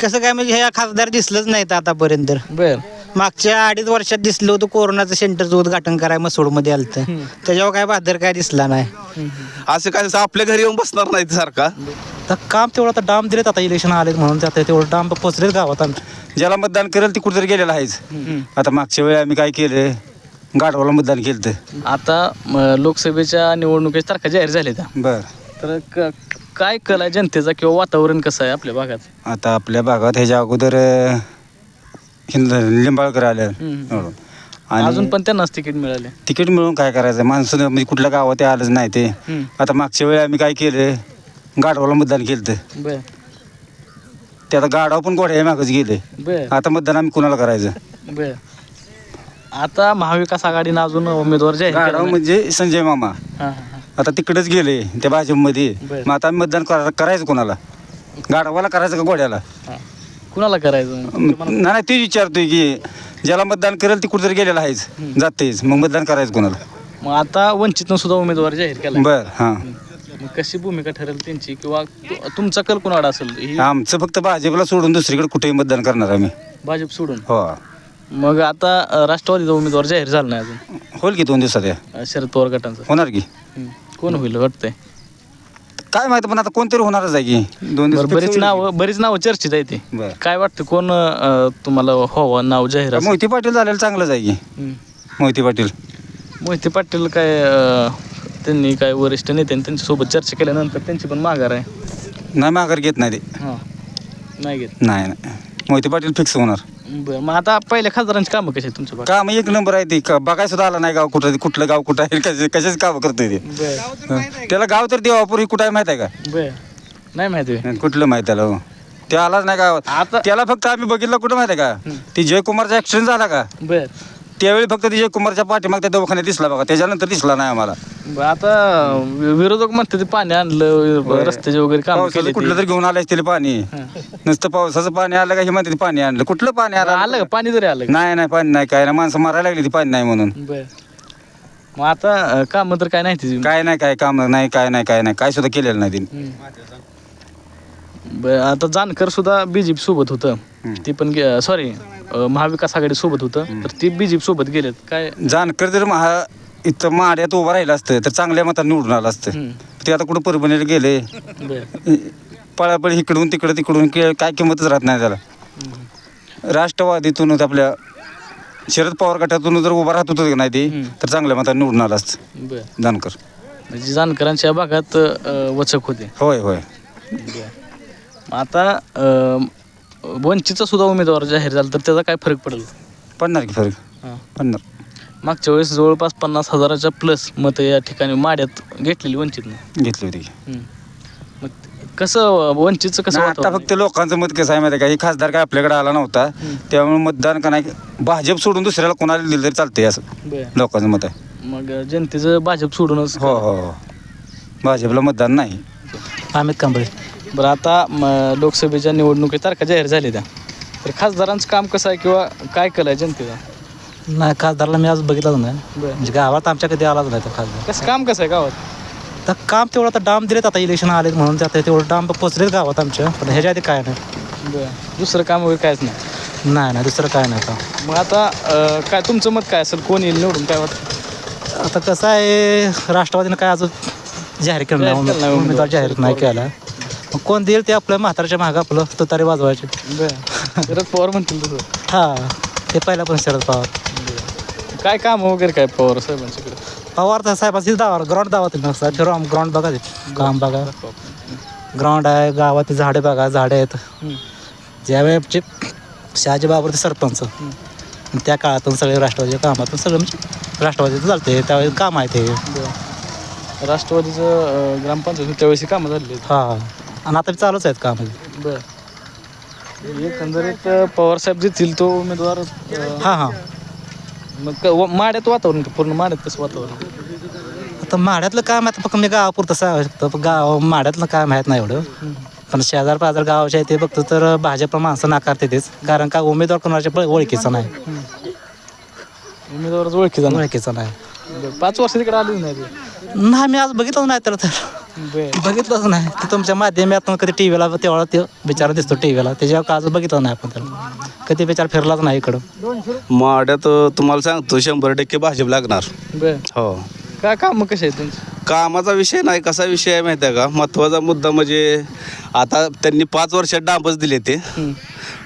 कसं काय म्हणजे ह्या खासदार दिसलंच नाहीत आतापर्यंत बर. मागच्या अडीच वर्षात दिसलं होतं कोरोनाचं सेंटरचं उद्घाटन कराय मसूडमध्ये आलं त्याच्यावर काय बहादर काय दिसला नाही. असं काय आपल्या घरी येऊन बसणार नाही ते सारखा तर काम तेवढं आता डाम दिलेत आता इलेक्शन आलेत म्हणून त्यात तेवढं डाम पोचलेत गावात आमच्या ज्याला मतदान करेल ती कुठेतरी गेलेला आहेच. आता मागच्या वेळी आम्ही काय केलं? गाढवाला मतदान केलं तर आता म, लोकसभेच्या निवडणुकीच्या तारखा जाहीर झाल्या त्या बर. तर क- काय कल आहे जनतेचा किंवा वातावरण कसं आहे आपल्या भागात? आता आपल्या भागात ह्याच्या अगोदर अं, हिंद लिंबाळकर आले हम्म. हो. अजून आणि पण त्यांनाच तिकीट मिळाले. तिकीट मिळून काय करायचं? माणसं म्हणजे कुठल्या गावात ते आलंच नाही ते. हम्म. आता मागच्या वेळी आम्ही काय केलं? गाढवाला मतदान केलं बर. ते आता गाढव पण गोड्या मागच गेले. बर. आता मतदान आम्ही कुणाला करायचं? बर. आता महाविकास आघाडीनं अजून उमेदवार जाहीर केला गाढव. म्हणजे संजय मामा. हां, हां, हां. आता तिकडेच गेले त्या भाजपमध्ये बरं. मग आता आम्ही मतदान करा- करायचं कोणाला? गाढवाला करायचं का गोड्याला? हां. कुणाला करायचं? नाही नाही तेच विचारतोय की ज्याला मतदान करेल ती कुठेतरी गेलेला आहेच जातेच. मग मतदान करायचं कोणाला? मग आता वंचितनं सुद्धा उमेदवार जाहीर केला बर हां. मग कशी भूमिका ठरेल त्यांची? किंवा तु- तुमचा कल कुणाला असेल? ही आमचं फक्त भाजपला सोडून दुसरीकडे कुठेही मतदान करणार आम्ही. भाजप सोडून? हो. मग आता अ, राष्ट्रवादीचा उमेदवार जाहीर झाला नाही अजून? होईल की दोन दिवसात या? अ, शरद पवार गटांचा. होणार की? हम्म. कोण होईल वाटतंय? काय माहिती पण आता कोणतरी होणारच आहे की. दोन बरं, दिवस बरीच नाव बरीच नावं चर्चेत आहे ते. बरं. काय वाटतं कोण अ, तुम्हाला व्हावं नाव जाहीर? मोहिती पाटील झालेलं चांगलंच आहे की. हम्म. मोहिती पाटील. मोहिते पाटील काय अ, त्यांनी काय वरिष्ठ नेत्यांनी त्यांच्यासोबत चर्चा केल्यानंतर त्यांची पण माघार आहे. नाही माघार घेत नाही ते. हां. नाही घेत. नाही नाही. मोहिते पाटील फिक्स होणार. बरं मग आता पहिल्या खासदारांची कामं कशी आहेत तुमच्या भागात काम एक नंबर आहे ती. बघाय सुद्धा आला नाही गाव कुठं कुठलं गाव कुठं आहे कसे कशाच काम करतोय ते. बरं. त्याला गाव तर देवापूर कुठं आहे माहीत आहे का? बरं. नाही माहिती होय. कुठलं माहीत त्याला हो. ते आलाच नाही गावात. आता त्याला फक्त आम्ही बघितलं कुठं माहिती आहे का? ती जयकुमारचा ऍक्सिडेंट झाला का? बरं. त्यावेळी फक्त ती जयकुमारच्या पाठीमाग त्या दवाखान्यात दिसला बघा त्याच्यानंतर दिसला नाही आम्हाला. आता विरोधक म्हणते ते पाणी आणलं रस्त्याचे वगैरे काम पावसाचं कुठलं तरी घेऊन आलंय त्याला पाणी. नुसतं पावसाचं पाणी आलं का हे म्हणते ते पाणी आणलं. कुठलं पाणी आलं? आलं का? पाणी जरी आलं का? नाही नाही पाणी नाही. काय नाही माणसं मारायला लागली ती पाणी नाही म्हणून. बरं. मग आता काम तर काय नाही तिची? काय नाही काय काम नाही काय नाही काय नाही. काय सुद्धा केलेलं नाही तिने. बरं आता जानकर सुद्धा बीजेपी सोबत होतं. ती पण सॉरी महाविकास आघाडी सोबत होतं. तर ती बीजेपी सोबत गेलेत. काय? जानकर जर महा इथं माड्यात उभं राहिलं असतं तर चांगल्या मतात निवडून आलं असतं. ते आता कुठं परभणीला गेले? पळापळी इकडून तिकडं तिकडून काय किंमतच राहत नाही त्याला. राष्ट्रवादीतून आपल्या शरद पवार गटातून जर उभा राहत होतं की नाही ते तर चांगल्या मतात निवडून आलं असतं. जानकर. म्हणजे जानकरांच्या भागात वचक होते. होय होय. मग आता अं, वंचितचा सुद्धा उमेदवार जाहीर झाला तर त्याचा काय फरक पडेल? पडणार की फरक? हां. पडणार. मागच्या वेळेस जवळपास पन्नास हजाराच्या प्लस मतं या ठिकाणी माड्यात घेतलेली वंचितनं. घेतली होती की. हम्म. मग कसं वंचितचं कसं नाही, आता वातावरण फक्त लोकांचं मत कसं आहे माहिती आहे का? हे खासदार काय आपल्याकडे आला नव्हता. त्यामुळे मतदान का नाही भाजप सोडून दुसऱ्याला कोणाला दिलं तरी चालतंय असं. आहे? बरं. लोकांचं मत आहे. मग जनतेचं भाजप सोडूनच हो हो हो. भाजपला मतदान नाही. अमित कांबळे. बरं आता म, लोकसभेच्या निवडणुकी तारखा जाहीर झाल्या त्या तर खासदारांचं काम कसं आहे किंवा काय केलं आहे जनतेचा? नाही खासदारला मी आज बघितलंच नाही. बरं. म्हणजे गावात आमच्या कधी आलाच नाही तो खासदार. कसं काम कसं आहे गावात? तर काम तेवढं आता डाम दिलेत आता इलेक्शन आलेत म्हणून त्यात तेवढं डाम पोचलेत गावात आमच्या पण ह्याच्या आधी काय नाही. बरं. दुसरं काम वगैरे कायच नाही? नाही नाही दुसरं काय नाही आता. मग आता अं, काय तुमचं मत काय असेल? कोण येईल निवडून? काय वाटतं? आता कसं आहे राष्ट्रवादीनं काय अजून जाहीर केलं जाहीर नाही केलं नाही उमेदवार उमेदवार. जाहीर नाही केला. मग कोण देईल ते आपलं म्हातारच्या मागं आपलं तुतारी वाजवायचे. शरद पवार म्हणतील तसं. हा ते पहिला पण शरद पवार. काय काम वगैरे काय पवार साहेबांच्याकडे पवार तर साहेबांची दावा ग्राउंड दावा नसतात फिरून ग्राउंड बघा ते. काम बघा. ग्राउंड आहे गावात झाडे बघा झाडे आहेत. ज्यावेळेचे शहाजी बाबर ते सरपंच त्या काळातून सगळे राष्ट्रवादीच्या कामातून सगळं म्हणजे राष्ट्रवादीचं चालते त्यावेळेस काम आहे ते. राष्ट्रवादीचं अं, ग्रामपंचायत त्यावेळेस कामं झालेली आहेत. हा. आणि आता चालूच आहेत काम. बरं. एकंदरीत अं, पवार साहेब देतील तो उमेदवार अं, हां हां. मग क- व- माड्यात वातावरण का? पूर्ण माड्यात कसं वातावरण आता माड्यातलं काम आता फक्त मी गावापुरतं सांगू शकतो पण गाव माड्यातलं काय माहीत नाही एवढं. पण शेजार पाजार गावाचे आहे ते बघतो तर भाजप माणसं नाकारते तेच. कारण का उमेदवार कोणाच्या प- ओळखीचा नाही. उमेदवारच ओळखी ओळखीचा नाही. पाच वर्ष तिकडे आलीच नाही ते. नाही मी आज बघितलंच नाही तर बरं बघितलंच नाही. ते तुमच्या माध्यमातून कधी टी व्हीला तेवढा ते बिचारा दिसतो टी व्हीला त्याच्यावर का आज बघितलं नाही आपण त्याला कधी बिचारा फिरलाच नाही इकडं. माड्यात तुम्हाला सांगतो शंभर टक्के भाजप लागणार. बरं. हो. काय काम कसे आहे त्यांचे कामाचा विषय नाही कसा विषय आहे माहिती आहे का? महत्त्वाचा मुद्दा म्हणजे आता त्यांनी पाच वर्षात डांबच दिले ते.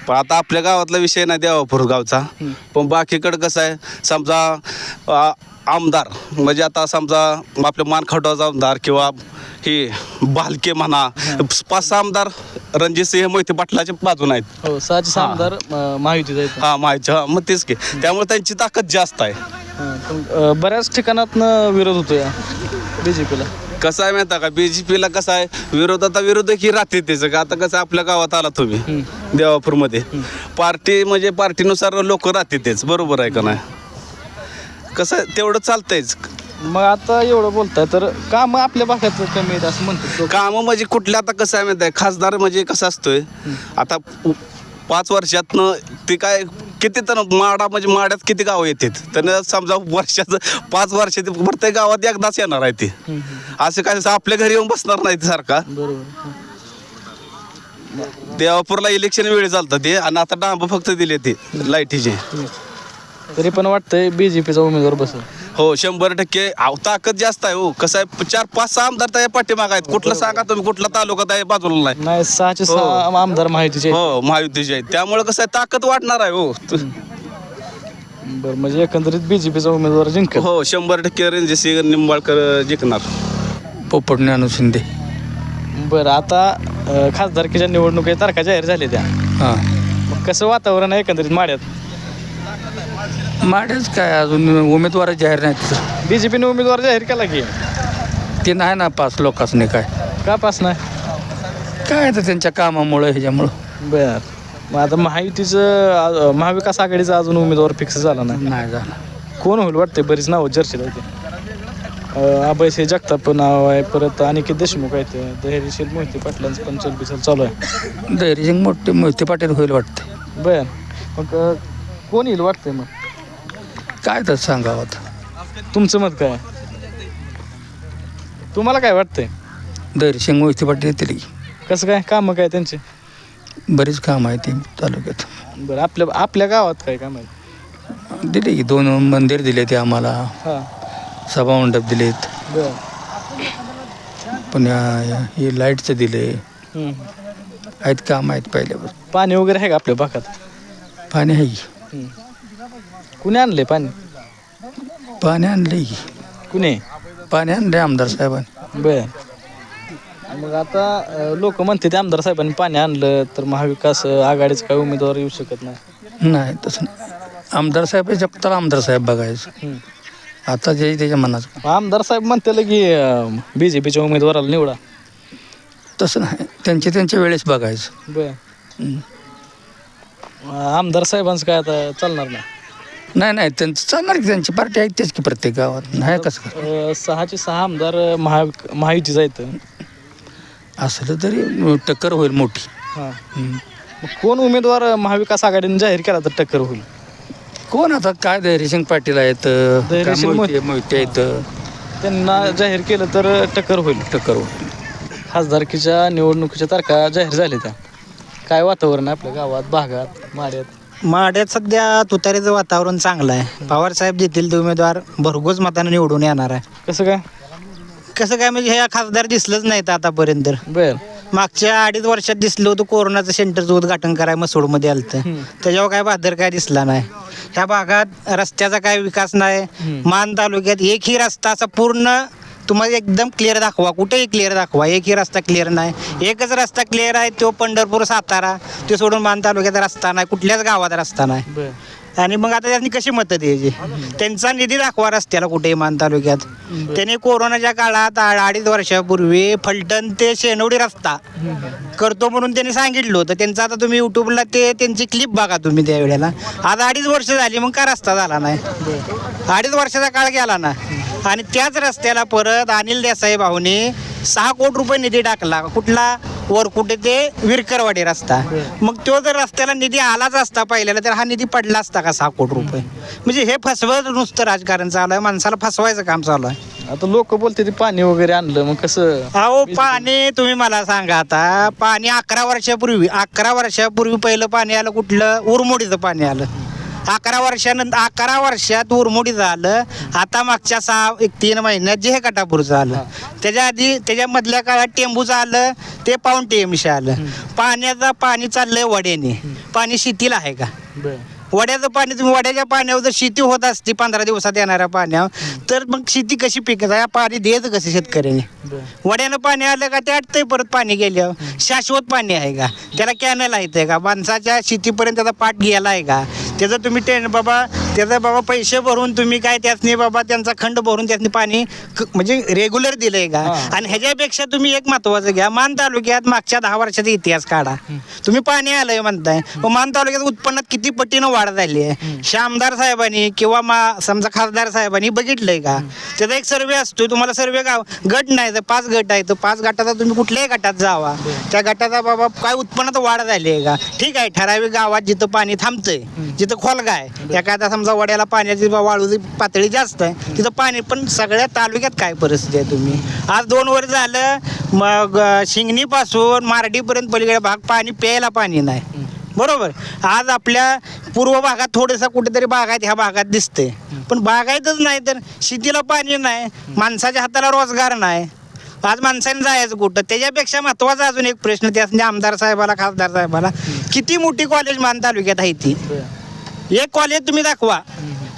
पण आता आपल्या गावातला विषय नाही देवापूर गावचा. पण बाकीकडं कसं आहे समजा आ, आमदार. म्हणजे आता समजा आपल्या मानखटाचा आमदार किंवा हे बालके म्हणा पाच सहा आमदार रणजितसिंह मोहिते पाटलाच्या बाजून आहेत. हो सहाचे सहा आमदार अं, आहेत. हा माहिती हा मग तेच की. त्यामुळे त्यांची ताकद जास्त आहे. हां, अं, बऱ्याच ठिकाणात विरोध होतो या बी जे पीला कसं आहे माहिती आहे का? बी जे पीला कसं आहे? विरोधात विरोधकही राहते त्याचं का आता कसं आपल्या गावात आला तुम्ही देवापूरमध्ये. पार्टी म्हणजे पार्टीनुसार लोक राहते तेच बरोबर आहे का नाही? कसं तेवढं चालतंयच मग आता एवढं बोलताय तर काम आपल्या भागात कमी आहेत असं म्हणतात लोक. कामं म्हणजे कुठल्या आता कसं आहे माहिती आहे? खासदार म्हणजे कसं असतोय? आता पाच वर्षातनं ते काय किती तर माडा म्हणजे माड्यात किती गावं येतात? त्यानं समजा वर्षाचं पाच वर्ष ते प्रत्येक गावात एकदाच येणार आहे ते. असं काय असं आपल्या घरी येऊन बसणार नाही ते सारखा. बरोबर देवापूरला इलेक्शन वेळी चालतं ते. आणि आता डांब फक्त दिले ते लाईटीचे. तरी पण वाटतंय बी जे पीचा उमेदवार बसेल. हो शंभर टक्के. अहो, ताकद जास्त आहे हो. कसं आहे चार पाच सहा आमदार त्या पाठीमाग आहेत. कुठलं सांगा तुम्ही कुठला तालुका आहे बाजूला नाही. नाही सहाचे सहा आमदार माहितीचे. हो महायुतीचे आहेत. त्यामुळे कसं आहे ताकद वाढणार आहे हो. बरं म्हणजे एकंदरीत बी जे पीचा उमेदवार जिंकल. हो शंभर टक्के रणजितसिंह निंबाळकर जिंकणार. पोपट ज्ञानू शिंदे. बरं आता अं, खासदारकीच्या निवडणुकीच्या तारखा जाहीर झाल्या त्या हां. मग कसं वातावरण आहे एकंदरीत माड्यात? माडेच काय अजून उमेदवार जाहीर नाही तिथं. बी जे पीने उमेदवार जाहीर केला की? ते नाही ना पाच लोकांनी काय? का पास नाही? काय तर त्यांच्या कामामुळं ह्याच्यामुळं? बर. मग आता महायुतीचं अं, महाविकास आघाडीचा अजून उमेदवार फिक्स झाला नाही. नाही झालं. कोण होईल वाटते बरीच नावं चर्चेत होते अभयसिंह जगताप नाव आहे परत अनिकेत देशमुख आहेत धैर्यशील मोहिते पाटलांचं पण चलबिचल चालू आहे. धैर्यसिंग मोठे मोहिते पाटील होईल वाटते बर. मग अं, कोण येईल वाटतंय मग? काय तर सांगावं आता. तुमचं मत काय? तुम्हाला काय वाटतंय? धैर्यसिंग मोहिते पाटील येतील की. कसं काय? कामं काय त्यांचे? बरीच काम आहे ते तालुक्यात. बरं आपल्या आपल्या गावात काय काम आहे दिले की दोन मंदिर दिले ते आम्हाला. हां. सभामंडप दिलेत. बर. पुन्हा हे लाईटचं दिले. हम्म. आहेत काम आहेत पहिल्यापासून. पाणी वगैरे आहे का आपल्या भागात? पाणी आहे की. कुणी आणले पाणी? पाणी आणले की. कुणी? पाणी आणले आमदार साहेबांनी. बर. मग आता लोक म्हणते ते आमदार साहेबांनी पाणी आणलं तर महाविकास आघाडीचा काय उमेदवार येऊ शकत नाही? नाही तसं आमदार साहेब जगताल आमदार साहेब बघायचं. आता जे त्याच्या मनाचं. मग आमदार साहेब म्हणते की बी जे पीच्या उमेदवाराला निवडा. तसं नाही. त्यांच्या त्यांच्या वेळेस बघायचं. बर. आमदार साहेबांचं काय आता चालणार नाही? नाही नाही त्यांचं चालणार की त्यांची पार्टी आहे तेच की प्रत्येक गावात. नाही कसं? काय. अं, सहाचे सहा आमदार महा महायुतीचा आहेत. असलं तरी टक्कर होईल मोठी. हां. हम्म. मग कोण उमेदवार महाविकास आघाडीने जाहीर केला तर टक्कर होईल? कोण आता? काय धैर्यसिंग पाटील आहेत? धैर्यसिंग मोहिते. आहेत? त्यांना जाहीर केलं तर टक्कर होईल. टक्कर होईल. खासदारकीच्या निवडणुकीच्या तारखा जाहीर झाल्या त्या. काय वातावरण आहे आपल्या गावात भागात माड्यात? माड्यात सध्या तुतारीचं वातावरण चांगलं आहे. पवार साहेब देतील ते उमेदवार भरघोस मताने निवडून येणार आहे. कसं काय? कसं काय म्हणजे हे खासदार दिसलंच नाही तर. आतापर्यंत बर. मागच्या अडीच वर्षात दिसलं होतं कोरोनाचं सेंटरचं उद्घाटन कराय मसूडमध्ये आलं त्याच्यावर काय बहादर काय दिसला नाही. ह्या भागात रस्त्याचा काय विकास नाही. मान तालुक्यात एकही रस्ता असा पूर्ण तुम्हाला एकदम क्लिअर दाखवा. कुठेही क्लिअर दाखवा. एकही रस्ता क्लिअर नाही. एकच रस्ता क्लिअर आहे तो पंढरपूर सातारा. ते सोडून मान तालुक्यात रस्ता नाही. कुठल्याच गावात रस्ता नाही. आणि मग आता त्यांनी कशी मतं द्यायची? त्यांचा निधी दाखवा रस्त्याला कुठेही मान तालुक्यात. त्यांनी कोरोनाच्या काळात अडीच वर्षापूर्वी फलटण ते शेनवडी रस्ता करतो म्हणून त्यांनी सांगितलं होतं. त्यांचं आता तुम्ही युट्यूबला ते त्यांची क्लिप बघा तुम्ही त्यावेळेला आता अडीच वर्ष झाली मग का रस्ता झाला नाही? अडीच वर्षाचा काळ गेला ना. आणि त्याच रस्त्याला परत अनिल देसाई भाऊने सहा कोटी रुपये निधी टाकला. कुठला? वर कुठे ते विरकरवाडी रस्ता. मग तो जर रस्त्याला निधी आलाच असता पहिल्याला तर हा निधी पडला असता का सहा कोटी रुपये? म्हणजे हे फसवत नुसतं राजकारण चालू आहे माणसाला फसवायचं काम चालू आहे. आता लोक बोलते ते पाणी वगैरे आणलं मग कसं? अहो पाणी तुम्ही मला सांगा आता. पाणी अकरा वर्षापूर्वी अकरा वर्षापूर्वी पहिलं पाणी आलं कुठलं? उरमोडीचं पाणी आलं. अकरा वर्षानंतर अकरा वर्षात उरमोडीचं आलं आता मागच्या सहा एक तीन महिन्यात जे हे कटापूरचं आलं त्याच्या आधी त्याच्यामधल्या काळात टेंबूचं आलं ते पाऊन टेमशी आलं. पाण्याचं पाणी चाललंय वड्याने. पाणी शेतीला आहे का? वड्याचं पाणी तुम्ही वड्याच्या पाण्यावर जर शेती होत असती पंधरा दिवसात येणाऱ्या पाण्यावर तर मग शेती कशी पिकत पाणी द्यायचं कसं शेतकऱ्याने? वड्यानं पाणी आलं का ते आटतंय परत पाणी गेल्यावर. शाश्वत पाणी आहे का? त्याला कॅनल आहे का? माणसाच्या शेतीपर्यंत त्याचा पाठ गेला आहे का? त्याचं तुम्ही टेन बाबा त्याचं बाबा पैसे भरून तुम्ही काय त्यासनी बाबा त्यांचा खंड भरून त्यासनी पाणी क- म्हणजे रेग्युलर दिलंय का? आणि ह्याच्यापेक्षा तुम्ही एक महत्वाचं घ्या. मान तालुक्यात मागच्या दहा वर्षाचा इतिहास काढा. तुम्ही पाणी आलंय म्हणताय. मग मान तालुक्यात उत्पन्नात किती पटीनं वाढ झाली आहे? शामदार साहेबांनी किंवा मा समजा खासदार साहेबांनी बघितलंय का? त्याचा एक सर्वे असतो तुम्हाला सर्वे गाव गट नाही तर पाच गट आहे तर पाच गटाचा तुम्ही कुठल्याही गटात जावा. त्या गटाचा बाबा काय उत्पन्नात वाढ झाली आहे का? ठीक आहे. ठराविक गावात जिथं पाणी थांबतंय जिथं खोलगा आहे एखादा समजा वड्याला पाण्याची बा- वाळूची पातळी जास्त आहे तिथं पाणी पण सगळ्या तालुक्यात काय परिस्थिती आहे तुम्ही? आज दोन वर झालं मग शिंगणीपासून मारडीपर्यंत पलीकडे भाग पाणी प्यायला पाणी नाही. बरोबर? आज आपल्या पूर्व भागात थोडंसं कुठेतरी बागायत ह्या भागात दिसते पण बागायतच नाही तर शेतीला पाणी नाही माणसाच्या हाताला रोजगार नाही. आज माणसाने जायचं कुठं? त्याच्यापेक्षा महत्त्वाचा अजून एक प्रश्न त्या आमदार साहेबाला खासदार साहेबाला किती मोठी कॉलेज मान तालुक्यात आहे ती? एक कॉलेज तुम्ही दाखवा.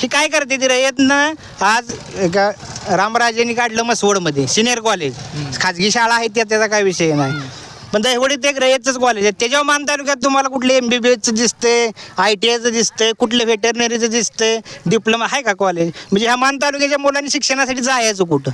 ही काय करते ती रयतनं आज एका रामराजेंनी काढलं मसवडमध्ये सिनियर कॉलेज खाजगी शाळा आहे त्या त्याचा काय विषय नाही. पण दहिवडीत एक रयतच कॉलेज आहे. त्याच्यावर मान तालुक्यात तुम्हाला कुठले एम बी बी एसचं दिसतंय आय टी आयचं दिसतंय कुठलं व्हेटरनरीचं दिसतंय डिप्लोमा आहे का कॉलेज म्हणजे ह्या मान तालुक्याच्या मुलांनी शिक्षणासाठी जायचं कुठं?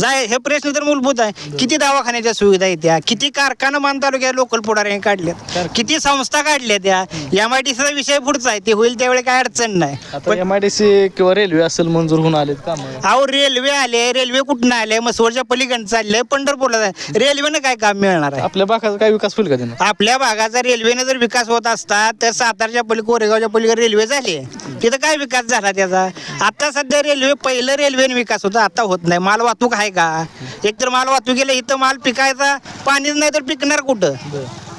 जाय हे प्रश्न तर मूलभूत आहे. किती दवाखान्याच्या सुविधा आहेत त्या किती कारखाना मान तालुक्यात लोकल पुढाऱ्यांनी काढल्यात? किती संस्था काढल्या त्या एम आय टी सीचा विषय पुढचा आहे. ते होईल त्यावेळी काय अडचण नाही. आता एम आय डी सी किंवा रेल्वे असेल मंजूर होऊन आलेत काम. अहो रेल्वे आले. रेल्वे कुठनं आले? मसवडच्या पलीकडे चालले पंढरपूरला रेल्वेनं काय काम मिळणार आहे? आपल्या भागाचा काय विकास होईल का त्यानं? आपल्या भागाचा रेल्वेने जर विकास होत असता तर सातारच्या पली कोरेगावच्या पलीकडे रेल्वे झाली. तिथं काय विकास झाला त्याचा? आता सध्या रेल्वे पहिलं रेल्वेने विकास होता आता होत नाही. माल वाहतूक आहे का? एकतर माल वाहतुकीला इथं माल पिकायचा पाणीच नाही तर पिकणार कुठं?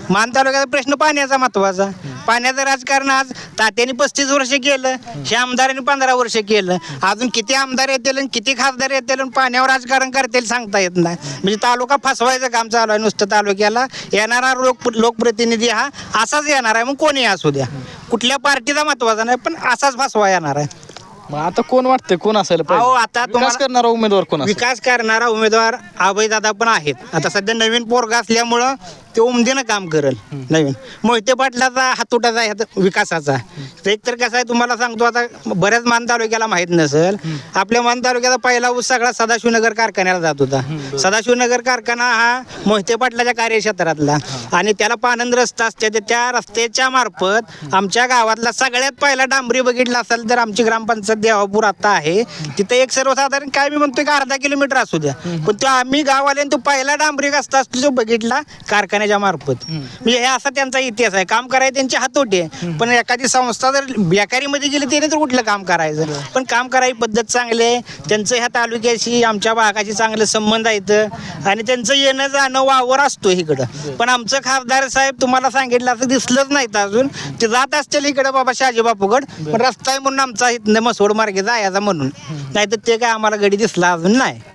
मान तालुक्याचा प्रश्न पाण्याचा महत्त्वाचा. पाण्याचं राजकारण आज तात्याने पस्तीस वर्ष केलं हे आमदारांनी पंधरा वर्ष केलं. अजून किती आमदार येतील आणि किती खासदार येतील आणि पाण्यावर राजकारण करतील सांगता येत नाही. म्हणजे तालुका फसवायचं काम चालू आहे नुसतं तालुक्याला. येणारा लोक लोकप्रतिनिधी हा असाच येणार आहे मग कोणी असू द्या. कुठल्या पार्टीचा महत्त्वाचा नाही पण असाच फसवा येणार आहे. मग आता कोण वाटतंय? कोण अहो, पाहिजे? आता विकास तुम्हाला- करणारा उमेदवार कोण असेल? विकास करणारा उमेदवार अभयदादा पण आहेत. आता सध्या नवीन पोरगा असल्यामुळं ते उमदीनं काम करल नवीन. मोहिते पाटलाचा हातोटाचा आहे हात- विकासाचा. तर एक तर कसं आहे तुम्हाला सांगतो आता बऱ्याच मान तालुक्याला माहीत नसेल. आपल्या मान तालुक्याचा पहिला ऊस सगळा सदाशिवनगर कारखान्याला जात होता. सदाशिवनगर कारखाना हा मोहिते पाटलाच्या कार्यक्षेत्रातला. आणि त्याला पानंद रस्ता असते तर त्या रस्त्याच्या मार्फत आमच्या गावातला सगळ्यात पहिला डांबरी बघितला असेल तर आमची ग्रामपंचायत देवापूर आता आहे. तिथे एक सर्वसाधारण काय मी म्हणतोय की अर्धा किलोमीटर असू द्या. पण तो आम्ही गाववाल्याने तो पहिला डांबरी रस्ता असतो जो बघितला कारखान्याच्या मार्फत म्हणजे हे असा त्यांचा इतिहास आहे. काम करायचं त्यांची हातोटी आहे. पण एखादी संस्था जर बेकारीमध्ये गेली त्याने तर कुठलं काम करायचं? पण काम करायची पद्धत चांगली आहे. त्यांचं ह्या तालुक्याशी आमच्या भागाशी चांगले संबंध आहेत. आणि त्यांचं येणं जाणं वावर असतो इकडं. पण आमचं खासदार साहेब तुम्हाला सांगितलं असं दिसलंच नाही अजून. ते जात असतील इकडं बाबा शहाजी बापूगड पण रस्ता आहे म्हणून आमचा मसोड मार्गे जायचा म्हणून. नाही तर ते काय आम्हाला गडी दिसला अजून नाही.